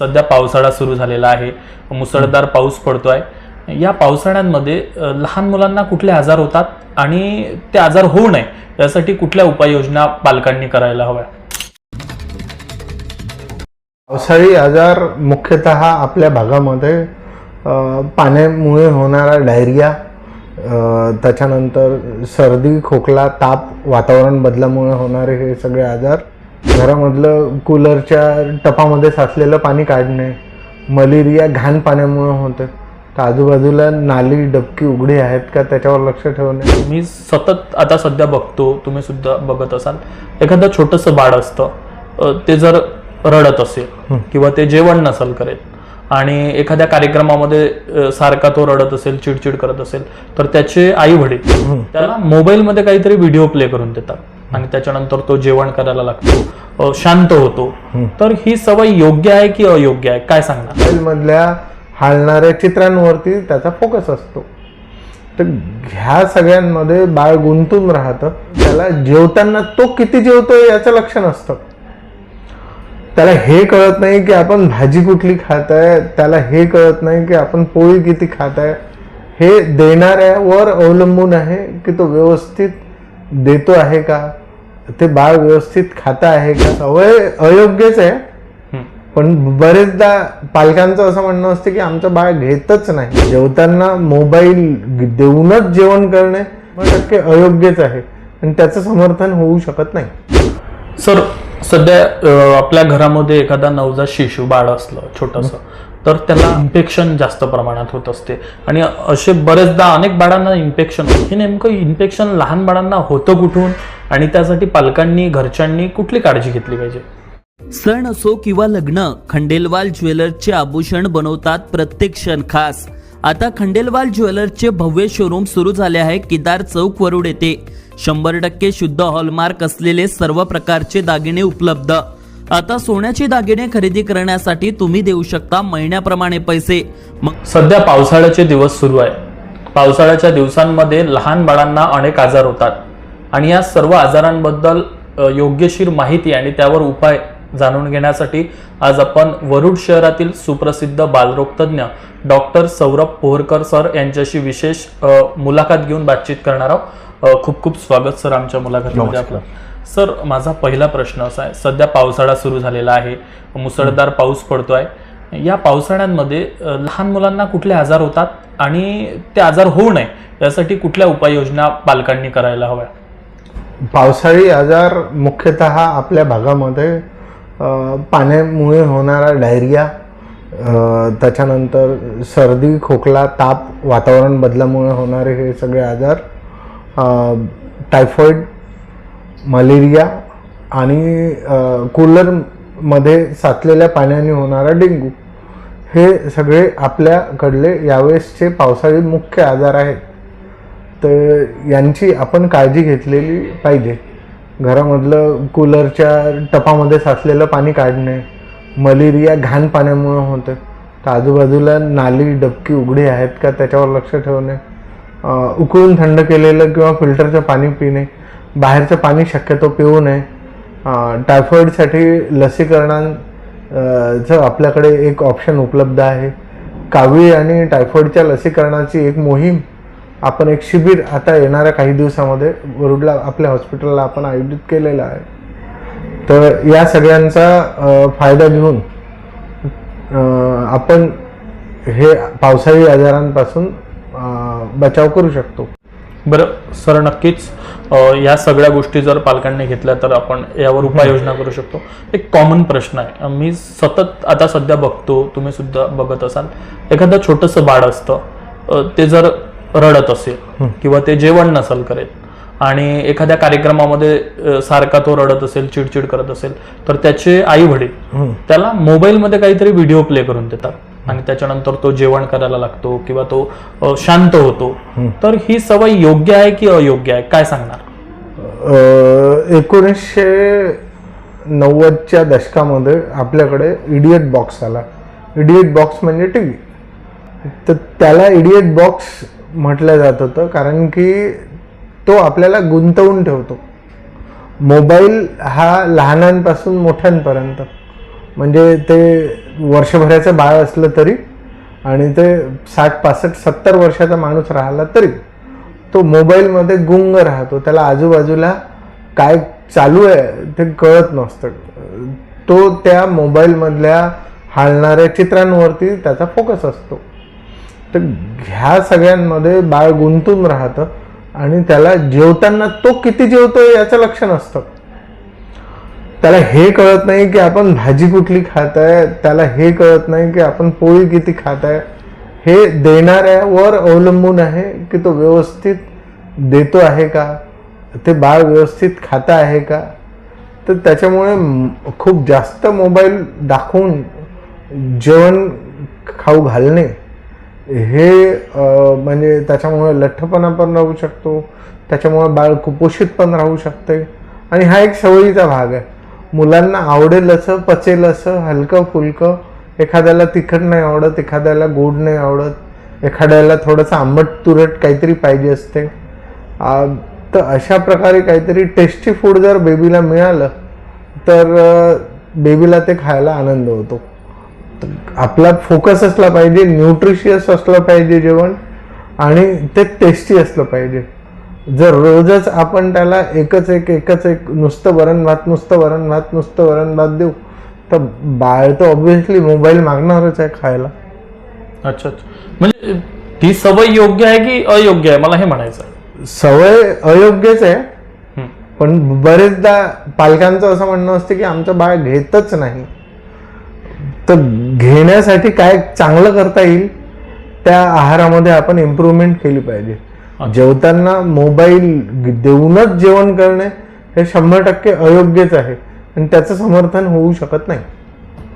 सध्या पावसाळा सुरू झालेला आहे. मुसळधार पाऊस पडतो आहे या पावसाळ्यांमध्ये लहान मुलांना कुठले आजार होतात आणि ते आजार होऊ नये यासाठी कुठल्या उपाययोजना पालकांनी करायला हव्या? पावसाळी आजार मुख्यतः आपल्या भागामध्ये पाण्यामुळे होणारा डायरिया त्याच्यानंतर सर्दी खोकला ताप वातावरण बदलामुळे होणारे हे सगळे आजार घरामधलं कूलरच्या टपामध्ये साचलेलं पाणी काढणे मलेरिया घाण पाण्यामुळे होतं. तर आजूबाजूला नाली डबकी उघडी आहेत का त्याच्यावर लक्ष ठेवणे. मी सतत आता सध्या बघतो तुम्ही सुद्धा बघत असाल एखादं छोटंसं बाळ असतं ते जर रडत असेल किंवा ते जेवण नसेल करेल आणि एखाद्या कार्यक्रमामध्ये सारखा तो रडत असेल चिडचिड करत असेल तर त्याचे आई वडील त्याला मोबाईलमध्ये काहीतरी व्हिडिओ प्ले करून देतात. आणि त्याच्यानंतर तो जेवण करायला लागतो शांत होतो. तर ही सवय योग्य आहे की अयोग्य आहे? काय सांगणार? मोबाईलमधल्या हालणाऱ्या चित्रांवरती त्याचा फोकस असतो. तर ह्या सगळ्यांमध्ये बाळ गुंतून राहतं. त्याला जेवताना तो किती जेवतोय याचं लक्ष नसतं त्याला हे कळत नाही की आपण भाजी कुठली खात आहे त्याला हे कळत नाही की आपण पोळी किती खात आहे हे देणाऱ्यावर अवलंबून आहे की तो व्यवस्थित देतो आहे का? ते बाळ व्यवस्थित खात आहे का? सवय अयोग्यच आहे. पण बरेचदा पालकांचं असं म्हणणं असतं की आमचं बाळ घेतच नाही. जेवताना मोबाईल देऊनच जेवण करणे टक्के अयोग्यच आहे. आणि त्याचं समर्थन होऊ शकत नाही. सर सध्या आपल्या घरामध्ये एखादा नवजात शिशु बाळ असलं छोटंसं तर त्याला इन्फेक्शन जास्त प्रमाणात होत असते. आणि असे बरेचदा अनेक बाळांना इन्फेक्शन हे नेमकं इन्फेक्शन लहान बाळांना होतं कुठून? आणि त्यासाठी पालकांनी घरच्यांनी कुठली काळजी घेतली पाहिजे? सण असो किंवा लग्न खंडेलवाल ज्वेलर्सचे आभूषण बनवतात प्रत्येक क्षण खास. आता खंडेलवाल ज्वेलर्सचे भव्य शोरूम सुरू झाले आहे केदार चौक वरुड येथे. शंभर टक्के शुद्ध हॉलमार्क असलेले सर्व प्रकारचे दागिने उपलब्ध. आता सोन्याचे दागिने खरेदी करण्यासाठी तुम्ही देऊ शकता महिन्याप्रमाणे पैसे. मग सध्या पावसाळ्याचे दिवस सुरू आहे. पावसाळ्याच्या दिवसांमध्ये लहान बाळांना अनेक आजार होतात. आणि या सर्व आजारांबद्दल योग्यशीर माहिती आणि त्यावर उपाय जाणून घेण्यासाठी आज आपण वरुड शहरातील सुप्रसिद्ध बालरोग तज्ज्ञ डॉक्टर सौरभ पोहरकर सर यांच्याशी विशेष मुलाखत घेऊन बातचीत करणार आहोत. खूप खूप स्वागत सर आमच्या मुलाखतीमध्ये आपलं. सर माझा पहिला प्रश्न असा आहे. सध्या पावसाळा सुरू झालेला आहे. मुसळधार पाऊस पडतोय. या पावसाळ्यांमध्ये लहान मुलांना कुठले आजार होतात आणि ते आजार होऊ नये यासाठी कुठल्या उपाययोजना पालकांनी करायला हव्या पावसाळी आजार मुख्यतः आपल्या भागामध्ये पाण्यामुळे होणारा डायरिया त्याच्यानंतर सर्दी खोकला ताप वातावरण बदलामुळे होणारे हे सगळे आजार टायफॉईड मलेरिया आणि कूलरमध्ये साचलेल्या पाण्याने होणारा डेंग्यू हे सगळे आपल्याकडले यावेळेसचे पावसाळी मुख्य आजार आहेत. तर यांची आपण काळजी घेतलेली पाहिजे. घरामधलं कूलरच्या टपामध्ये साचलेलं पाणी काढणे मलेरिया घाण पाण्यामुळे होतं. तर आजूबाजूला नाली डबकी उघडी आहेत का त्याच्यावर लक्ष ठेवणे उकळून थंड केलेलं किंवा फिल्टरचं पाणी पिणे बाहेरचं पाणी शक्यतो पिऊ नये. टायफॉईडसाठी लसीकरणांचं आपल्याकडे एक ऑप्शन उपलब्ध आहे. कावीळ आणि टायफॉईडच्या लसीकरणाची एक मोहीम आपण एक शिबिर आता येणाऱ्या काही दिवसामध्ये वरुडला आपल्या हॉस्पिटलला आपण आयोजित केलेलं आहे. तर या सगळ्यांचा फायदा घेऊन आपण हे पावसाळी आजारांपासून बचाव करू शकतो. बरं सर नक्कीच या सगळ्या गोष्टी जर पालकांनी घेतल्या तर आपण यावर उपाययोजना करू शकतो. एक कॉमन प्रश्न आहे. मी सतत आता सध्या बघतो तुम्ही सुद्धा बघत असाल. एखादं छोटंसं बाळ असतं ते जर रडत असेल किंवा ते जेवण नसेल करेल आणि एखाद्या कार्यक्रमामध्ये सारखा तो रडत असेल चिडचिड करत असेल तर त्याचे आई वडील त्याला मोबाईलमध्ये काहीतरी व्हिडिओ प्ले करून देतात. आणि त्याच्यानंतर तो जेवण करायला लागतो किंवा तो शांत होतो. तर ही सवय योग्य आहे की अयोग्य आहे? काय सांगणार? एकोणीसशे नव्वदच्या दशकामध्ये आपल्याकडे इडियट बॉक्स आला. इडियट बॉक्स म्हणजे टी व्ही तर त्याला इडियट बॉक्स म्हटलं जात होतं कारण की तो आपल्याला गुंतवून ठेवतो. मोबाईल हा लहानांपासून मोठ्यांपर्यंत. म्हणजे ते वर्षभराचं बाळ असलं तरी आणि ते साठ पासष्ट सत्तर वर्षाचा माणूस राहिला तरी तो मोबाईलमध्ये गुंग राहतो. त्याला आजूबाजूला काय चालू आहे ते कळत नसतं. तो त्या मोबाईलमधल्या हालणाऱ्या चित्रांवरती त्याचा फोकस असतो. तर ह्या सगळ्यांमध्ये बाळ गुंतून राहतं आणि त्याला जेवताना तो किती जेवतो याचं लक्ष नसतं त्याला हे कळत नाही की आपण भाजी कुठली खात आहे त्याला हे कळत नाही की आपण पोळी किती खात आहे हे देणाऱ्यावर अवलंबून आहे की तो व्यवस्थित देतो आहे का? ते बाळ व्यवस्थित खातं आहे का? तर त्याच्यामुळे खूप जास्त मोबाईल दाखवून जेवण खाऊ घालणे हे म्हणजे त्याच्यामुळे लठ्ठपणा पण राहू शकतो त्याच्यामुळे बाळ कुपोषित पण राहू शकते. आणि हा एक सवयीचा भाग आहे. मुलांना आवडेल असं पचेल असं हलकं फुलकं एखाद्याला तिखट नाही आवडत एखाद्याला गोड नाही आवडत एखाद्याला थोडंसं आंबट तुरट काहीतरी पाहिजे असते. तर अशा प्रकारे काहीतरी टेस्टी फूड जर बेबीला मिळालं तर बेबीला ते खायला आनंद होतो. आपला फोकस असला पाहिजे न्यूट्रिशियस असलं पाहिजे जेवण आणि ते टेस्टी असलं पाहिजे. जर रोजच आपण त्याला एकच एक एकच एक नुसतं वरण भात नुसतं वरण भात नुसतं वरण भात देऊ तर बाळ तर ऑब्विसली मोबाईल मागणारच आहे खायला. अच्छा अच्छा. म्हणजे ती सवय योग्य आहे की अयोग्य आहे? मला हे म्हणायचं. सवय अयोग्यच आहे. पण बरेचदा पालकांचं असं म्हणणं असतं की आमचं बाळ घेतच नाही. तर घेण्यासाठी काय चांगलं करता येईल त्या आहारामध्ये आपण इम्प्रूव्हमेंट केली पाहिजे. जेवताना मोबाईल देऊनच जेवण करणे हे शंभर टक्के अयोग्यच आहे आणि त्याचं समर्थन होऊ शकत नाही.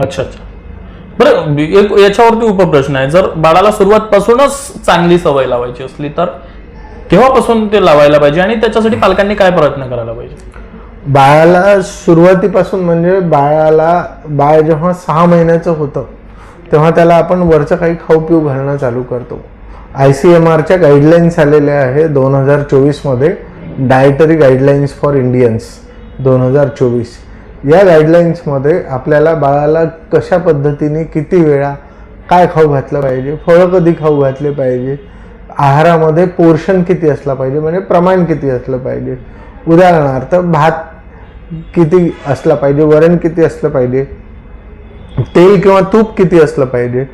अच्छा अच्छा. बरं एक याच्यावरती उपप्रश्न आहे. जर बाळाला सुरुवातपासूनच चांगली सवय लावायची असली तर केव्हापासून ते लावायला पाहिजे आणि त्याच्यासाठी पालकांनी काय प्रयत्न करायला पाहिजे? बाळाला सुरुवातीपासून म्हणजे बाळाला बाळ जेव्हा सहा महिन्याचं होतं तेव्हा त्याला आपण वरचं काही खाऊ पिऊ घालणं चालू करतो. आय सी एम आरच्या गाईडलाईन्स आलेल्या आहे दोन हजार चोवीसमध्ये डायटरी गाईडलाईन्स फॉर इंडियन्स दोन हजार चोवीस. या गाईडलाईन्समध्ये आपल्याला बाळाला कशा पद्धतीने किती वेळा काय खाऊ घातलं पाहिजे फळं कधी खाऊ घातले पाहिजे आहारामध्ये पोर्शन किती असला पाहिजे म्हणजे प्रमाण किती असलं पाहिजे. उदाहरणार्थ भात किती असला पाहिजे वरण किती असलं पाहिजे तेल किंवा तूप किती असलं पाहिजे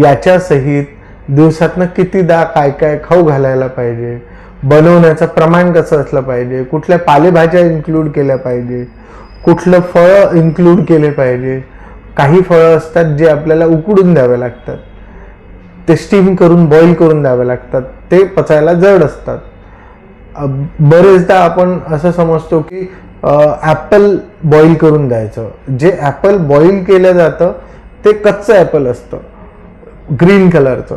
याच्यासहित दिवसातनं दिवसातनं कितीदा काय काय खाऊ घालायला पाहिजे बनवण्याचं प्रमाण कसं असलं पाहिजे कुठल्या पालेभाज्या इन्क्लूड केल्या पाहिजे कुठलं फळं इन्क्लूड केले पाहिजे काही फळं असतात जे आपल्याला उकडून द्यावे लागतात ते स्टीम करून बॉईल करून द्यावे लागतात ते पचायला जड असतात. बरेचदा आपण असं समजतो की ॲपल बॉईल करून द्यायचं. जे ॲपल बॉईल केलं जातं ते कच्चं ॲपल असतं. ग्रीन कलरचं.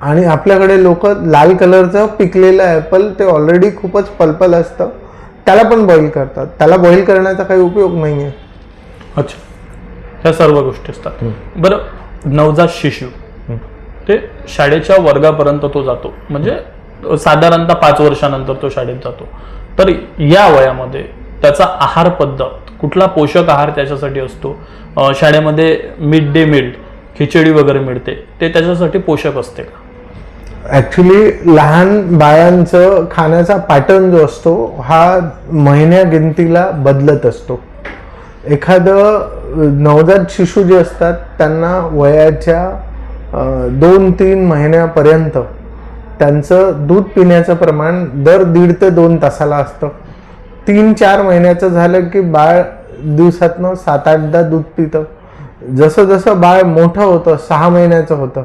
आणि आपल्याकडे लोक लाल कलरचं पिकलेलं ॲपल ते ऑलरेडी खूपच पलपल असतं. त्याला पण बॉईल करतात. त्याला बॉईल करण्याचा काही उपयोग नाही आहे अच्छा. ह्या सर्व गोष्टी असतात. बरं नवजात शिशु. ते शाळेच्या वर्गापर्यंत तो जातो. म्हणजे साधारणतः पाच वर्षानंतर तो शाळेत जातो. तर या वयामध्ये त्याचा आहार पद्धत कुठला पोषक आहार त्याच्यासाठी असतो शाळेमध्ये मिड डे मील खिचडी वगैरे मिळते ते त्याच्यासाठी पोषक असते का? ॲक्च्युली लहान बाळांचं खाण्याचा पॅटर्न जो असतो हा महिन्या गिनतीला बदलत असतो. एखादं नवजात शिशू जे असतात त्यांना वयाच्या दोन तीन महिन्यापर्यंत त्यांचं दूध पिण्याचं प्रमाण दर दीड ते दोन तासाला असतं. तीन चार महिन्याचं झालं की बाळ दिवसातनं सात आठदा दूध पितं. जसं जसं बाळ मोठं होतं सहा महिन्याचं होतं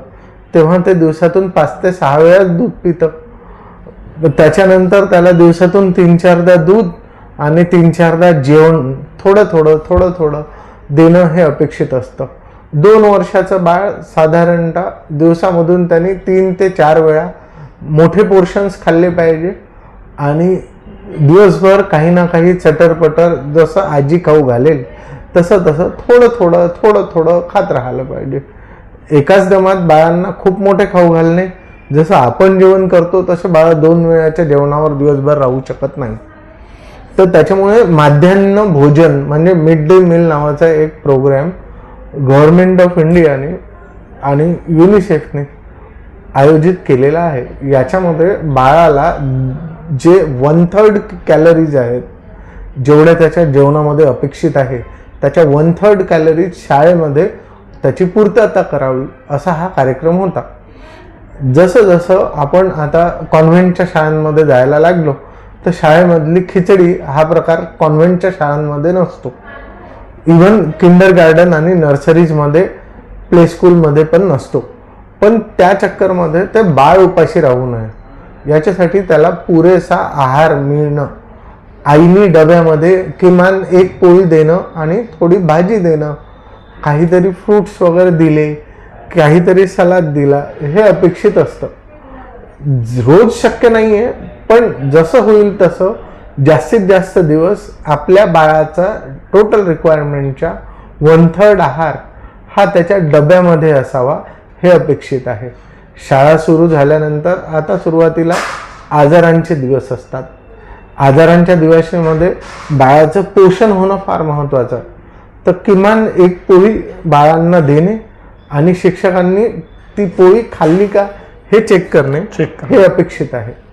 तेव्हा ते दिवसातून पाच ते सहा वेळा दूध पितं. त्याच्यानंतर त्याला दिवसातून तीन चारदा दूध आणि तीन चारदा जेवण थोडं थोडं थोडं थोडं देणं हे अपेक्षित असतं. दोन वर्षाचं बाळ साधारणतः दिवसामधून त्यांनी तीन ते चार वेळा मोठे पोर्शन्स खाल्ले पाहिजे. आणि दिवसभर काही ना काही चटरपटर जसं आजी खाऊ घालेल तसं तसं थोडं थोडं थोडं थोडं खात राहिलं पाहिजे. एकाच दमात बाळांना खूप मोठे खाऊ घालणे जसं आपण जेवण करतो तसं बाळ दोन वेळाच्या जेवणावर दिवसभर राहू शकत नाही. तर त्याच्यामुळे माध्यान्ह भोजन म्हणजे मिड डे मील नावाचा एक प्रोग्रॅम गव्हर्नमेंट ऑफ इंडियाने आणि युनिसेफने आयोजित केलेला आहे. याच्यामध्ये बाळाला जे वन थर्ड कॅलरीज आहेत जेवढ्या त्याच्या जेवणामध्ये अपेक्षित आहे त्याच्या वन थर्ड कॅलरीज शाळेमध्ये त्याची पूर्तता करावी असा हा कार्यक्रम होता. जसं जसं आपण आता कॉन्व्हेंटच्या शाळांमध्ये जायला लागलो तर शाळेमधली खिचडी हा प्रकार कॉन्व्हेंटच्या शाळांमध्ये नसतो. इवन किंडर गार्डन आणि नर्सरीजमध्ये प्ले स्कूलमध्ये पण नसतो. पण त्या चक्करमध्ये ते बाळ उपाशी राहू नये. याच्यासाठी त्याला पुरेसा आहार मिळणं. आईनी डब्यामध्ये किमान एक पोळी देणं आणि थोडी भाजी देणं. काहीतरी फ्रूट्स वगैरे दिले काहीतरी सलाद दिला हे अपेक्षित असतं. रोज शक्य नाही आहे पण जसं होईल तसं जास्तीत जास्त दिवस आपल्या बाळाचा टोटल रिक्वायरमेंटच्या वन थर्ड आहार हा त्याच्या डब्यामध्ये असावा. हे अपेक्षित आहे. शाळा सुरू झाल्यानंतर आता सुरुवातीला आजारांचे दिवस असतात. आजारांच्या दिवसामध्ये बाळाचं पोषण होणं फार महत्त्वाचं. तर किमान एक पोळी बाळांना देणे आणि शिक्षकांनी ती पोळी खाल्ली का हे चेक करणे चेक हे अपेक्षित आहे.